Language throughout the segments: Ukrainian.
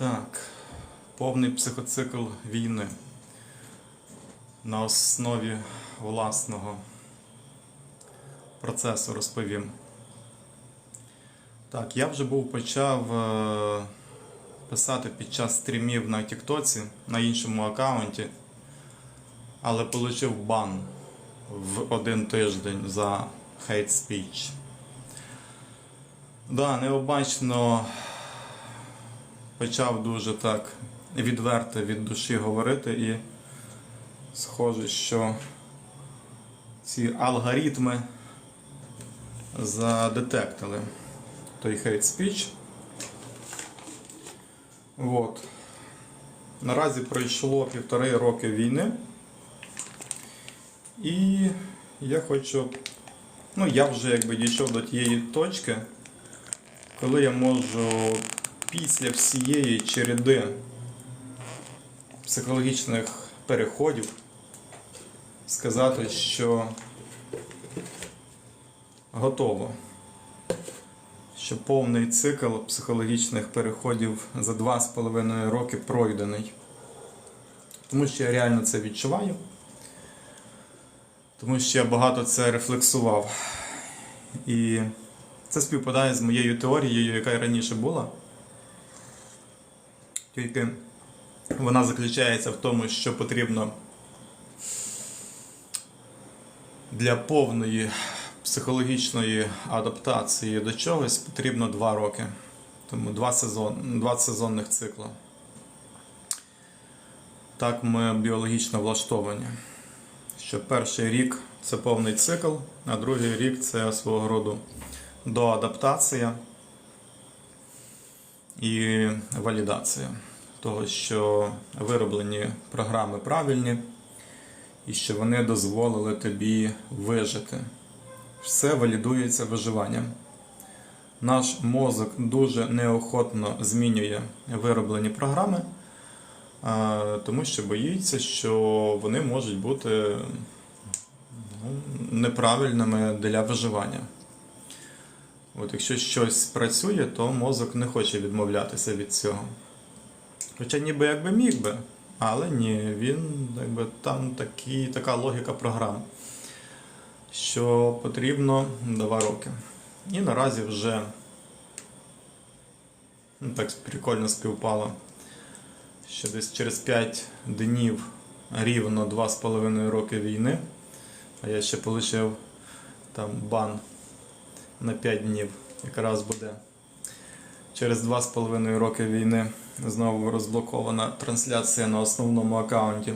Так, повний психоцикл війни на основі власного процесу розповім. Так, я вже був почав е, писати під час стрімів на Тіктоці на іншому аккаунті, але отримав бан в один тиждень за hate speech. Да, необачно почав дуже так відверто від душі говорити і схоже, що ці алгоритми задетектили той hate speech. От. Наразі пройшло півтори роки війни. І я хочу. Ну, я вже якби дійшов до тієї точки, коли я можу після всієї череди психологічних переходів сказати, що готово. Що повний цикл психологічних переходів за 2,5 роки пройдений. Тому що я реально це відчуваю. Тому що я багато це рефлексував. І це співпадає з моєю теорією, яка раніше була. Тільки вона заключається в тому, що потрібно для повної психологічної адаптації до чогось потрібно 2 роки. Тому 2, сезон, 2 сезонних цикла. Так ми біологічно влаштовані. Що перший рік це повний цикл, а другий рік це свого роду доадаптація і валідація того, що вироблені програми правильні і що вони дозволили тобі вижити. Все валідується виживанням. Наш мозок дуже неохотно змінює вироблені програми, тому що боїться, що вони можуть бути ну, неправильними для виживання. От якщо щось працює, то мозок не хоче відмовлятися від цього. Хоча ніби якби міг би, але ні, він якби там такі, така логіка програм, що потрібно 2 роки. І наразі вже ну, так прикольно співпало, що десь через 5 днів рівно 2,5 роки війни, а я ще отримав там бан на 5 днів, якраз буде. Через 2,5 роки війни знову розблокована трансляція на основному аккаунті.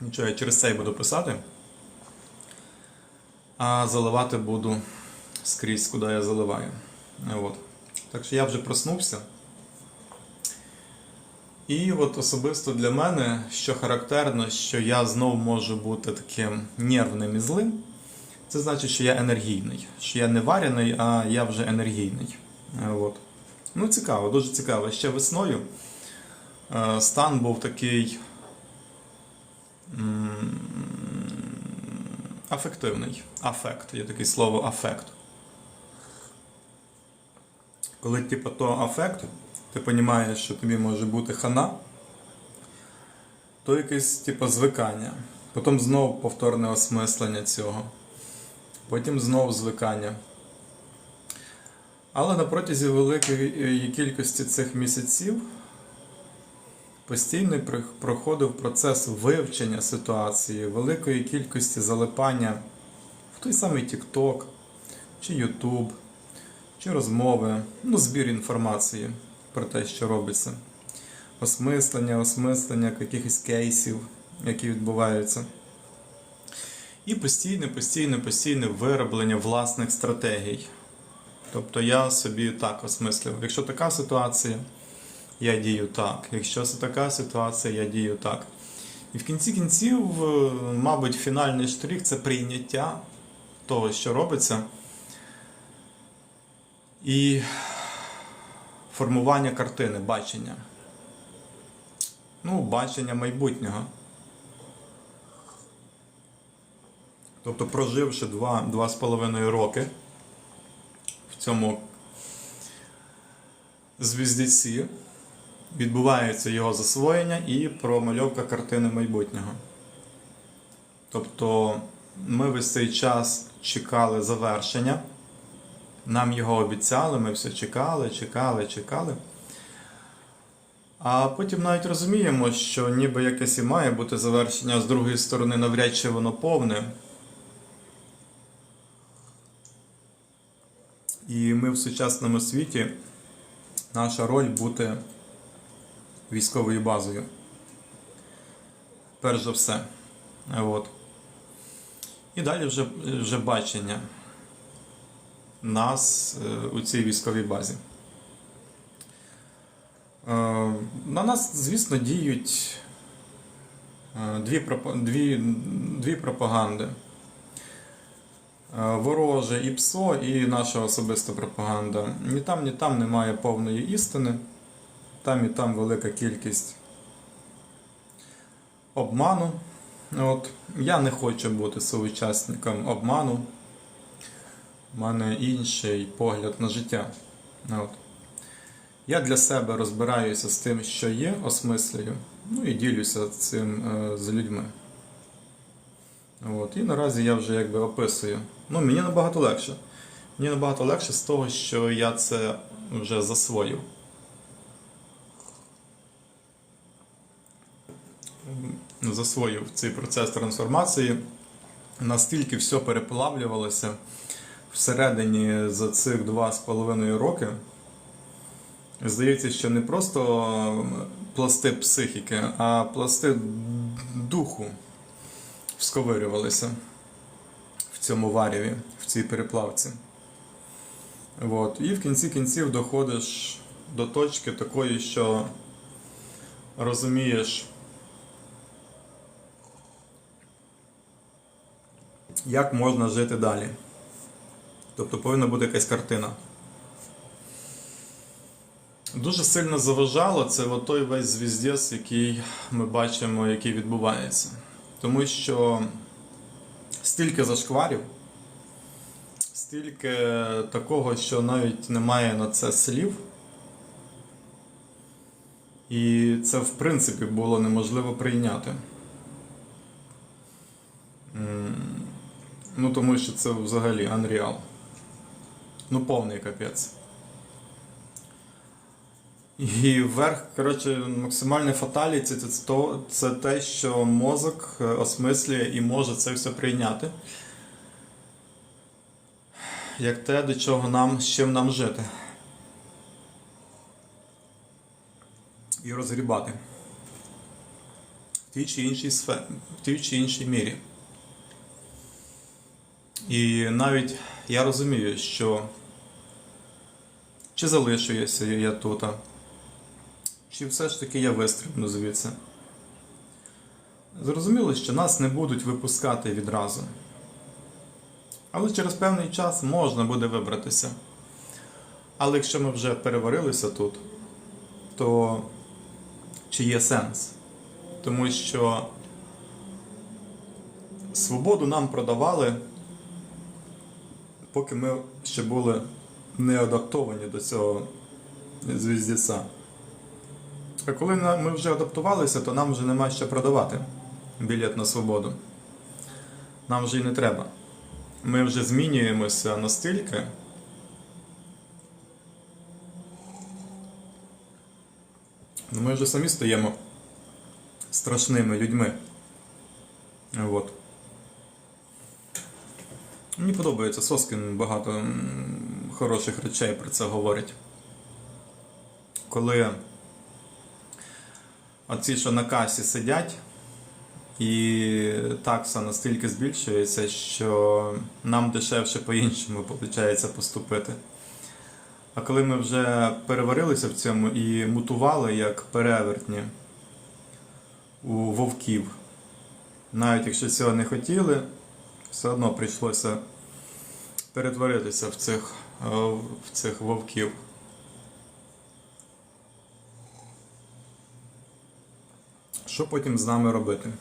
Нічого, я через цей буду писати. А заливати буду скрізь, куди я заливаю. От. Так що я вже проснувся. І от особисто для мене, що характерно, що я знов можу бути таким нервним і злим. Це значить, що я енергійний. Що я не варений, а я вже енергійний. От. Ну, цікаво, дуже цікаво. Ще весною е, стан був такий афективний. Афект. Є таке слово афект. Коли типу, то афект, ти розумієш, що тобі може бути хана, то якесь типу, звикання. Потім знову повторне осмислення цього потім знову звикання. Але на протязі великої кількості цих місяців постійно проходив процес вивчення ситуації, великої кількості залипання в той самий TikTok, чи YouTube, чи розмови, ну, збір інформації про те, що робиться. Осмислення, осмислення якихось кейсів, які відбуваються. І постійне, постійне, постійне вироблення власних стратегій. Тобто я собі так осмислив. Якщо така ситуація, я дію так. Якщо це така ситуація, я дію так. І в кінці кінців, е, мабуть, фінальний штрих це прийняття того, що робиться. І формування картини, бачення. Ну, бачення майбутнього. Тобто, проживши 2-2,5 роки цьому звіздці, відбувається його засвоєння і промальовка картини майбутнього. Тобто ми весь цей час чекали завершення. Нам його обіцяли, ми все чекали, чекали, чекали. А потім навіть розуміємо, що ніби якесь і має бути завершення, а з другої сторони, навряд чи воно повне. І ми в сучасному світі, наша роль бути військовою базою. Перш за все. От. І далі вже, вже бачення нас е, у цій військовій базі. Е, На нас, звісно, діють е, дві, дві, дві пропаганди. Е, Вороже і ПСО, і наша особиста пропаганда. Ні там, ні там немає повної істини. Там і там велика кількість обману. От. Я не хочу бути соучасником обману. У мене інший погляд на життя. От. Я для себе розбираюся з тим, що є, осмислюю, ну і ділюся цим е, з людьми. От. І наразі я вже якби описую. Ну, мені набагато легше. Мені набагато легше з того, що я це вже засвоїв. Засвоїв цей процес трансформації. Настільки все переплавлювалося всередині за цих два з половиною роки. Здається, що не просто пласти психіки, а пласти духу всковирювалися в цьому варіві, в цій переплавці. От. І в кінці кінців доходиш до точки такої, що розумієш, як можна жити далі. Тобто повинна бути якась картина. Дуже сильно заважало це той весь звіздець, який ми бачимо, який відбувається. Тому що стільки зашкварів, стільки такого, що навіть немає на це слів. І це, в принципі, було неможливо прийняти. Ну, тому що це взагалі unreal. Ну, повний капець. І верх, коротше, максимальне фаталіті це, це, це те, що мозок е, осмислює і може це все прийняти. Як те, до чого нам, з чим нам жити. І розгрібати. В тій чи іншій сфері, в тій чи іншій мірі. І навіть я розумію, що чи залишуюся я тут, чи все ж таки я вистрибну звідси. Зрозуміло, що нас не будуть випускати відразу. Але через певний час можна буде вибратися. Але якщо ми вже переварилися тут, то чи є сенс? Тому що свободу нам продавали, поки ми ще були не адаптовані до цього звіздіса. А коли ми вже адаптувалися, то нам вже нема що продавати білет на свободу. Нам вже й не треба. Ми вже змінюємося настільки. Ну, Ми вже самі стаємо страшними людьми. От. Мені подобається Соскін багато хороших речей про це говорить. Коли оці, що на касі сидять, і такса настільки збільшується, що нам дешевше по-іншому виходить поступити. А коли ми вже переварилися в цьому і мутували як перевертні у вовків, навіть якщо цього не хотіли, все одно прийшлося перетворитися в цих, е, в цих вовків. Що потім з нами робити?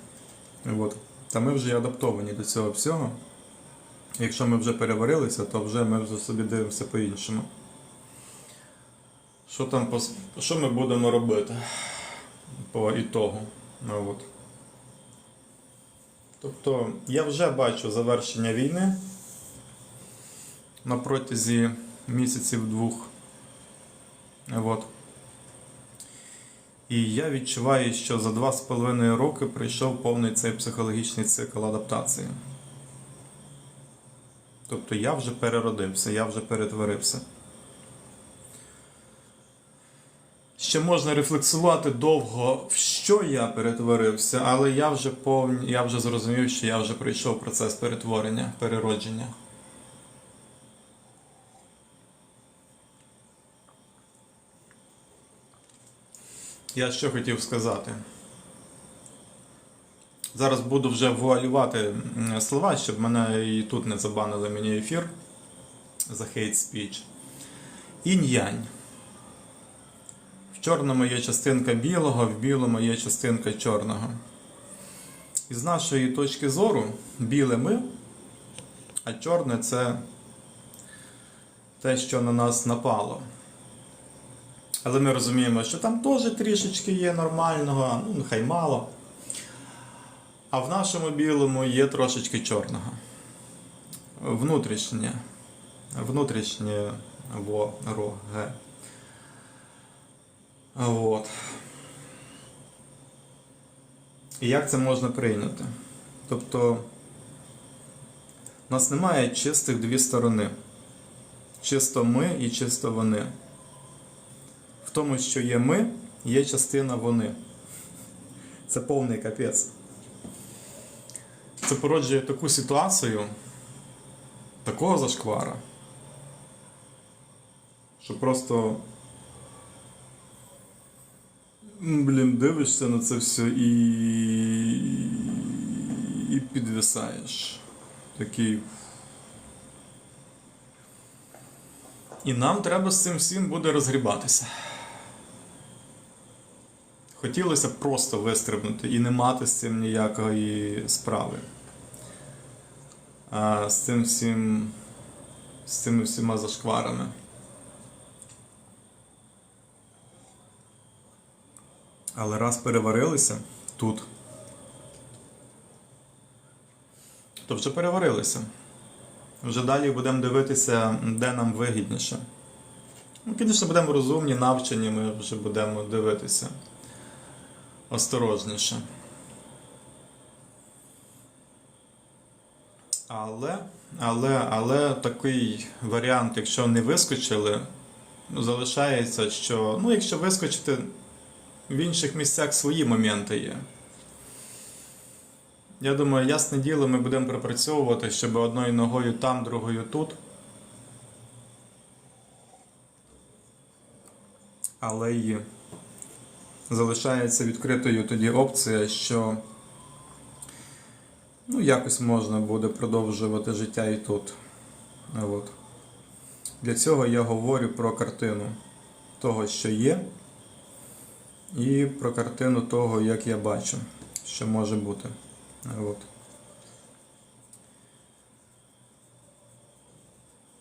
От. Та ми вже адаптовані до цього всього. Якщо ми вже переварилися, то вже ми вже собі дивимося по-іншому. Що там по, що ми будемо робити по ітогу? Ну, от. Тобто я вже бачу завершення війни на протязі місяців двох. От. І я відчуваю, що за два з половиною роки прийшов повний цей психологічний цикл адаптації. Тобто я вже переродився, я вже перетворився. Ще можна рефлексувати довго, в що я перетворився, але я вже повні, я вже зрозумів, що я вже пройшов процес перетворення, переродження. Я що хотів сказати. Зараз буду вже вуалювати слова, щоб мене і тут не забанили мені ефір за хейт спіч. Інь-янь. В чорному є частинка білого, в білому є частинка чорного. І з нашої точки зору, біле ми, а чорне це те, що на нас напало. Але ми розуміємо, що там теж трішечки є нормального, ну нехай мало. А в нашому білому є трошечки чорного. Внутрішнє. Внутрішнє вороге. От. І як це можна прийняти? Тобто, у нас немає чистих дві сторони. Чисто ми і чисто вони. Тому, що є ми, є частина вони. Це повний капець. Це породжує таку ситуацію, такого зашквара, що просто. Блін, дивишся на це все і. і підвисаєш. Такий. І нам треба з цим всім буде розгрібатися. Хотілося просто вистрибнути і не мати з цим ніякої справи. А з цим всім. з цими всіма зашкварами. Але раз переварилися тут, то вже переварилися. Вже далі будемо дивитися, де нам вигідніше. Ну, звісно, будемо розумні, навчені, ми вже будемо дивитися осторожніше. Але, але, але такий варіант, якщо не вискочили, залишається, що ну, якщо вискочити, в інших місцях свої моменти є. Я думаю, ясне діло, ми будемо пропрацьовувати, щоб одною ногою там, другою тут. Але і залишається відкритою тоді опція, що ну, якось можна буде продовжувати життя і тут. От. Для цього я говорю про картину того, що є, і про картину того, як я бачу, що може бути. От.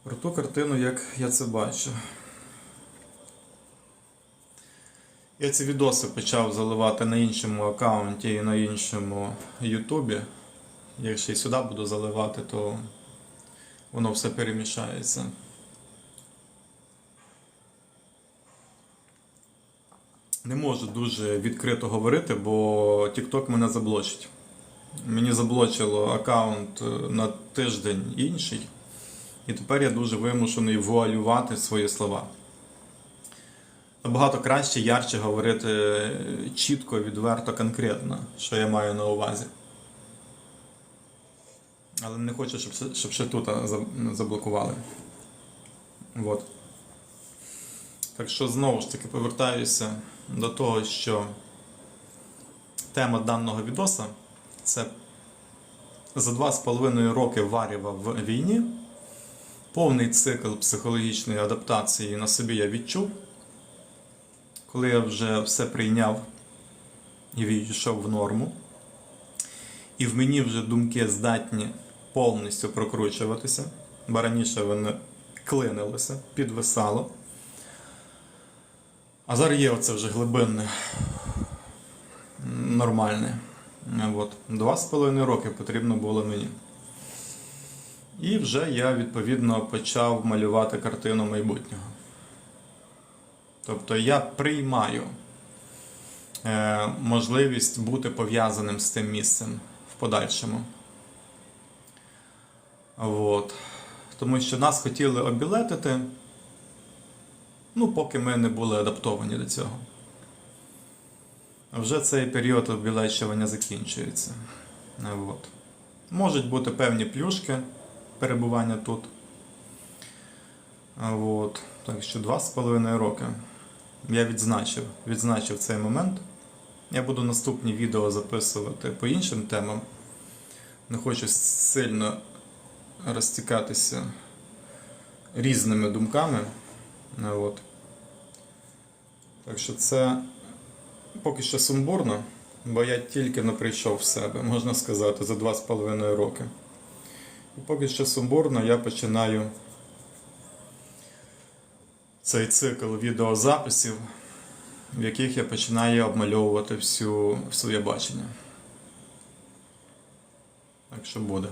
Про ту картину, як я це бачу. Я ці відоси почав заливати на іншому аккаунті і на іншому Ютубі. Якщо і сюди буду заливати, то воно все перемішається. Не можу дуже відкрито говорити, бо TikTok мене заблочить. Мені заблочило аккаунт на тиждень інший, і тепер я дуже вимушений вуалювати свої слова. Набагато краще, ярче говорити е, чітко, відверто, конкретно, що я маю на увазі. Але не хочу, щоб, щоб ще тут заблокували. От. Так що знову ж таки повертаюся до того, що тема даного відоса це за два з половиною роки варіва в війні. Повний цикл психологічної адаптації на собі я відчув. Коли я вже все прийняв і війшов в норму, і в мені вже думки здатні повністю прокручуватися, бо раніше вони клинилися, підвисало. А зараз є оце вже глибинне, нормальне. От. Два з половиною роки потрібно було мені. І вже я відповідно почав малювати картину майбутнього. Тобто я приймаю е, можливість бути пов'язаним з тим місцем в подальшому. От. Тому що нас хотіли обілетити, ну, поки ми не були адаптовані до цього. Вже цей період обілечування закінчується. От. Можуть бути певні плюшки перебування тут. От. Так що два з половиною роки я відзначив, відзначив цей момент. Я буду наступні відео записувати по іншим темам. Не хочу сильно розтікатися різними думками. От. Так що це поки що сумбурно, бо я тільки не прийшов в себе, можна сказати, за два з половиною роки. І поки що сумбурно я починаю цей цикл відеозаписів, в яких я починаю обмальовувати всю своє бачення. Так що буде.